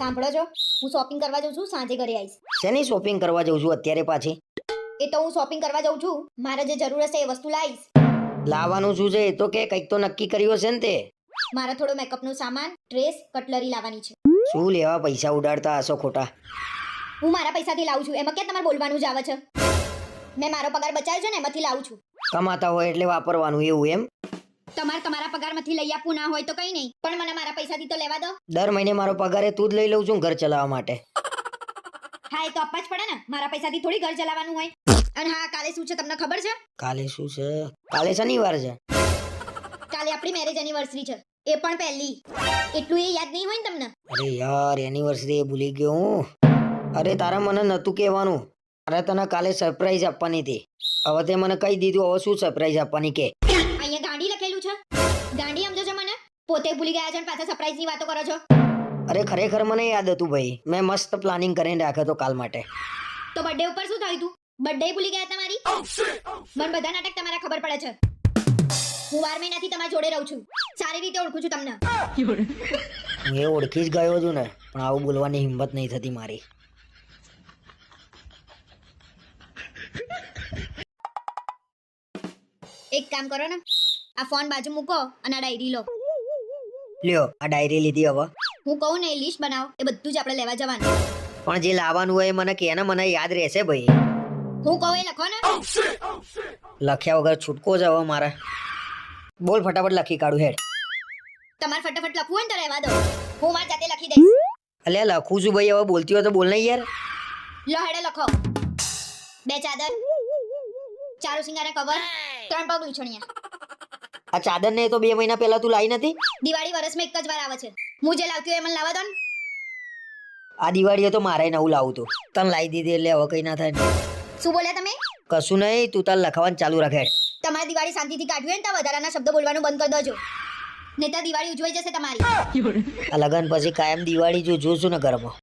સાંભળો છો હું શોપિંગ કરવા જઉં છું સાંજે ઘરે આવીશ. શેની શોપિંગ કરવા જઉં છું અત્યારે પાછી? એ તો હું શોપિંગ કરવા જઉં છું. મારે જે જરૂર હશે એ વસ્તુ લાવીશ. લાવવાનું શું છે? એ તો કે કંઈક તો નક્કી કર્યું હશે ને તે. મારા થોડો મેકઅપનો સામાન ડ્રેસ કટલરી લાવવાની છે. શું લેવા પૈસા ઉડાડતા હશો ખોટા? હું મારા પૈસાથી લાવું છું. એમાં ક્યાં તમારે બોલવાનું જ આવે છે? મેં મારો પગાર બચાવ્યો છે ને એમાંથી લાવું છું. કમાતા હોય એટલે વાપરવાનું એવું એમ? તમારે તમારા પગારમાંથી લઈ આપવું ના હોય તો કઈ નહીં. પણ મને મારા પૈસાથી તો લેવા દો. દર મહિને મારો પગાર એ તું જ લઈ લઉં છું ઘર ચલાવવા માટે. હા એ તો આપવા જ પડે ને. મારા પૈસાથી થોડી ઘર ચલાવવાનું હોય. અને હા કાલે શું છે તમને ખબર છે? કાલે શું છે? કાલે શનિવાર છે. કાલે આપણી મેરેજ એનિવર્સરી છે. એ પણ પહેલી. એટલું એ યાદ નહીં હોય ને તમને? અરે યાર એનિવર્સરી એ ભૂલી ગયો હું. અરે તારા મને નતું કહેવાનું. અરે તને કાલે સરપ્રાઈઝ આપવાની હતી. હવે તે મને કહી દીધું હવે શું સરપ્રાઈઝ આપવાની કે? પોતે ભૂલી ગયા છો અને પાછા સરપ્રાઈઝની વાતો કરો છો? અરે ખરેખર મને યાદ હતું ભાઈ. મેં મસ્ત પ્લાનિંગ કરીને રાખ્યો હતો કાલ માટે. તો બર્થડે ઉપર શું થયું તું? બર્થડે ભૂલી ગયા તમારી? મને બધા નાટક તમારા ખબર પડે છે. હું બાર મહિનાથી તમારા જોડે રહું છું. સારી રીતે ઓળખું છું તમને. હું એ ઓળખી જ ગયો છું ને પણ આવું બોલવાની હિંમત નહીં થતી મારી. એક કામ કરો ને આ ફોન બાજુ મૂકો અને આ ડાયરી લો. લ્યો આ ડાયરી લીધી હવે. હું કહું ને એ લિસ્ટ બનાવ. એ બધું જ આપણે લેવા જવાનું. પણ જે લાવવાનું હોય એ મને કે ને મને યાદ રહેશે ભાઈ. હું કહું એ લખો ને. લખ્યા વગર છૂટકો જ હવે મારે. બોલ ફટાફટ લખી કાઢું હેડ. તમારે ફટાફટ લખવું હોય ને તો રહેવા દો. હું મારી જાતે લખી દઈશ. અલ્યા લખું છું ભાઈ હવે બોલતી હોય તો બોલ નહીં યાર. લો હેડે લખો. બે ચાદર ચારુ સિંગારા કવર ત્રણ પગ લૂછણિયા. આ ચાદર ને તો બે મહિના પહેલા તું લાવી નથી? દિવાળી વર્ષમાં એક જ વાર આવે છે. હું જે લાવતી હોય એમ લાવવા દો ને. આ દિવાળીએ તો મારે નવું લાવું તું. તને લાવી દીધી એટલે હવે કઈ ના થાય ને. શું બોલ્યા તમે? કશું નહીં તું તાર લખવાનું ચાલુ રાખે તમારે દિવાળી શાંતિથી કાઢવી હોય ને તો વધારાના શબ્દ બોલવાનું બંધ કરી દેજો. નહીં તો દિવાળી ઉજવાઈ જશે તમારી. આ લગન પછી કાયમ દિવાળી જો જોશું ને ઘરમાં.